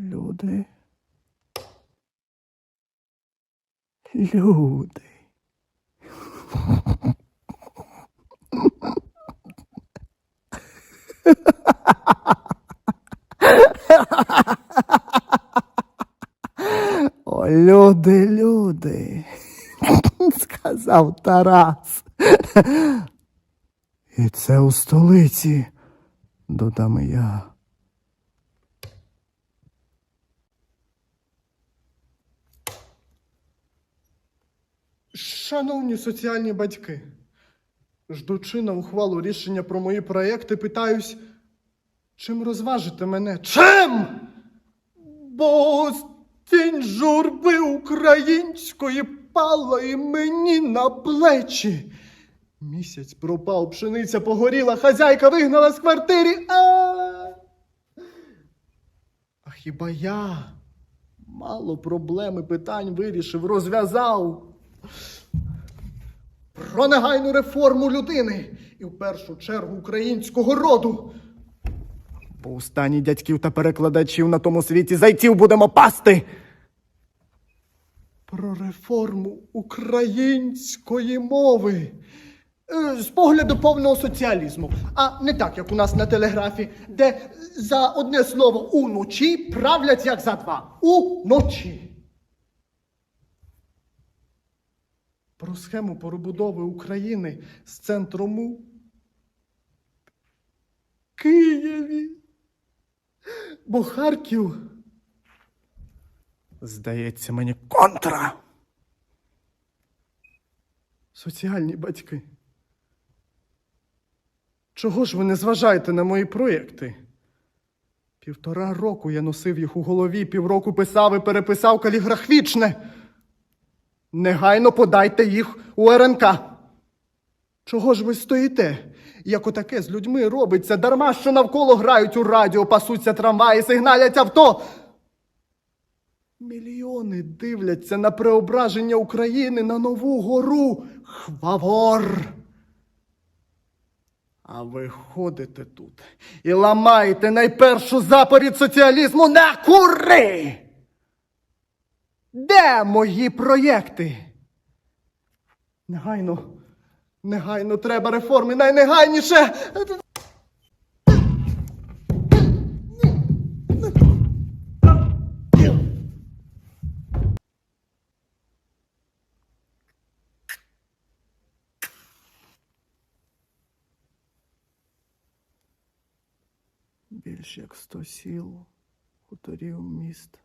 Люди. Люди. О, люди, люди, сказав Тарас. І це у столиці, додам я. Шановні соціальні батьки, ждучи на ухвалу рішення про мої проекти, питаюсь, чим розважити мене? Чим? Бо тінь журби української пала і мені на плечі. Місяць пропав, пшениця погоріла, хазяйка вигнала з квартири. А, хіба я мало проблем і питань вирішив, розв'язав? Про негайну реформу людини і в першу чергу українського роду. Бо у стані дядьків та перекладачів на тому світі зайців будемо пасти. Про реформу української мови. Е, З погляду повного соціалізму, а не так, як у нас на телеграфі, де за одне слово уночі правлять як за два. Уночі. Про схему перебудови України з центром у Києві. Бо Харків. Здається мені контра. Соціальні батьки. Чого ж ви не зважаєте на мої проєкти? Півтора року я носив їх у голові, півроку писав і переписав каліграфічне. Негайно подайте їх у РНК. Чого ж ви стоїте? Як отаке з людьми робиться, дарма що навколо грають у радіо, пасуться трамваї, сигналять авто. Мільйони дивляться на преображення України на нову гору Хвавор. А ви ходите тут і ламаєте найпершу заповідь соціалізму на кури. Де мої проєкти? Негайно, негайно треба реформи, найнегайніше. Більш як сто сіл, хуторів міст.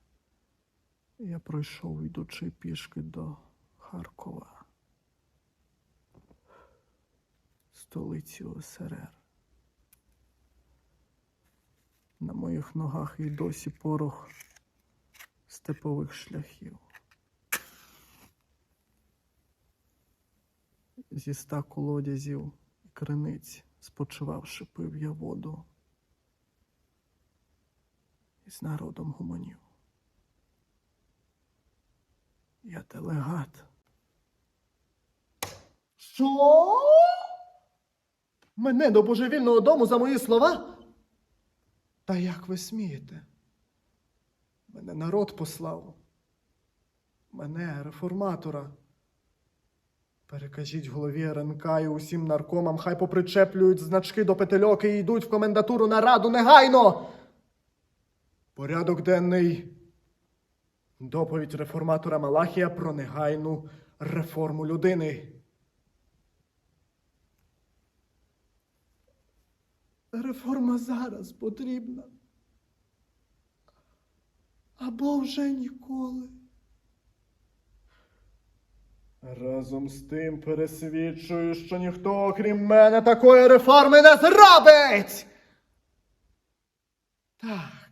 Я пройшов, йдучи пішки до Харкова, столиці ОСРР. На моїх ногах і досі порох степових шляхів. Зі ста колодязів і криниць, спочивавши, пив я воду і з народом гуманів. Я делегат. Що? Мене до божевільного дому за мої слова? Та як ви смієте? Мене народ послав. Мене, реформатора. Перекажіть голові РНК і усім наркомам, хай попричеплюють значки до петельоки і йдуть в комендатуру на раду негайно. Порядок денний. Доповідь реформатора Малахія про негайну реформу людини. Реформа зараз потрібна. Або вже ніколи. Разом з тим пересвідчую, що ніхто, окрім мене, такої реформи не зробить. Так.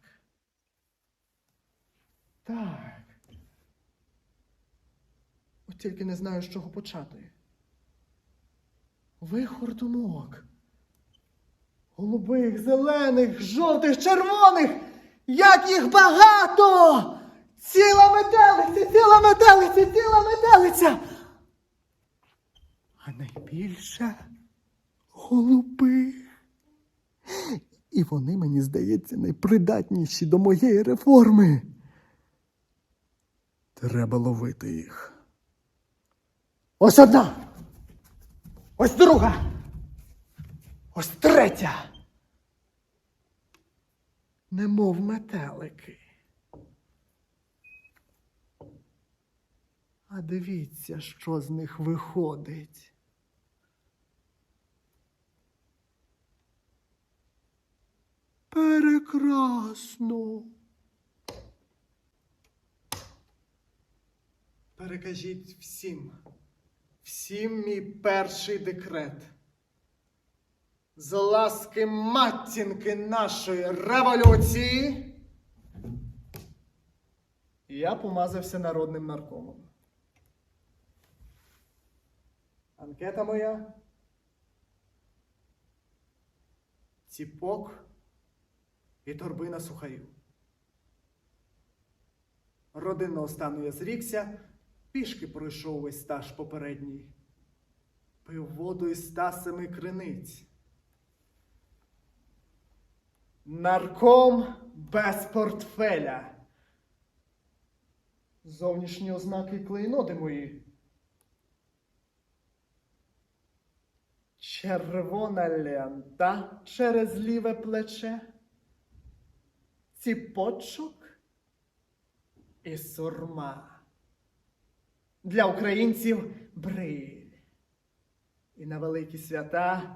Так. Тільки не знаю, з чого почати. Вихор думок. Голубих, зелених, жовтих, червоних. Як їх багато! Ціла метелиця, ціла метелиця, ціла метелиця. А найбільше голубих. І вони, мені здається, найпридатніші до моєї реформи. Треба ловити їх. Ось одна. Ось друга. Ось третя. Немов метелики. А дивіться, що з них виходить. Прекрасно. Перекажіть всім, всім мій перший декрет. З ласки матінки нашої революції. Я помазався народним наркомом. Анкета моя. Ціпок і торбина сухарів. Родинного стану я зрікся, пішки пройшов весь стаж попередній. Пив воду із ста семи криниць. Нарком без портфеля. Зовнішні ознаки клейноди мої. Червона лента через ліве плече. Ціпочок і сурма. Для українців бриль. І на великі свята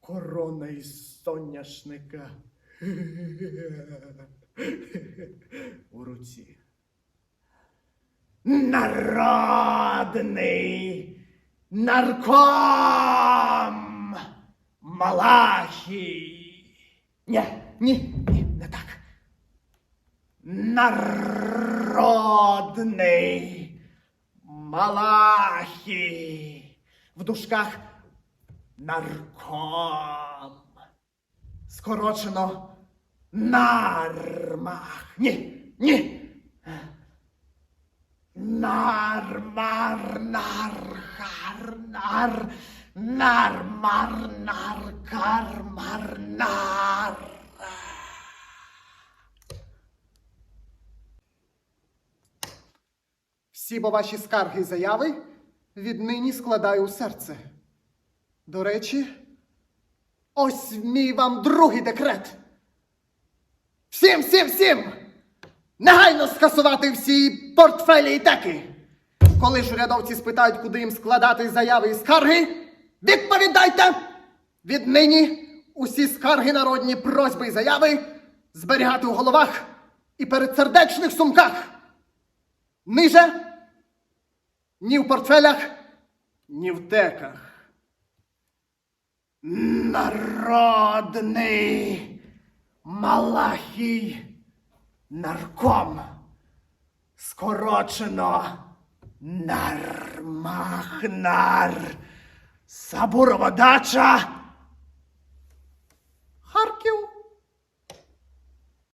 корона із соняшника у руці. Народний нарком Малахій. Ні, ні, ні, не так. Народний Малахій. В дужках нарком. Скорочено нармах. Ні, ні. Нармар, нархар, нар, нармар, наркар, мар, нар. Всі бо ваші скарги і заяви віднині складаю у серце. До речі, ось мій вам другий декрет. Всім, всім, всім! Негайно скасувати всі портфелі і теки. Коли ж урядовці спитають, куди їм складати заяви і скарги, відповідайте! Віднині усі скарги народні просьби і заяви зберігати у головах і передсердечних сумках. Ниже ні в портфелях, ні в теках. Народний Малахій нарком. Скорочено Нармахнар. Сабурова дача. Харків.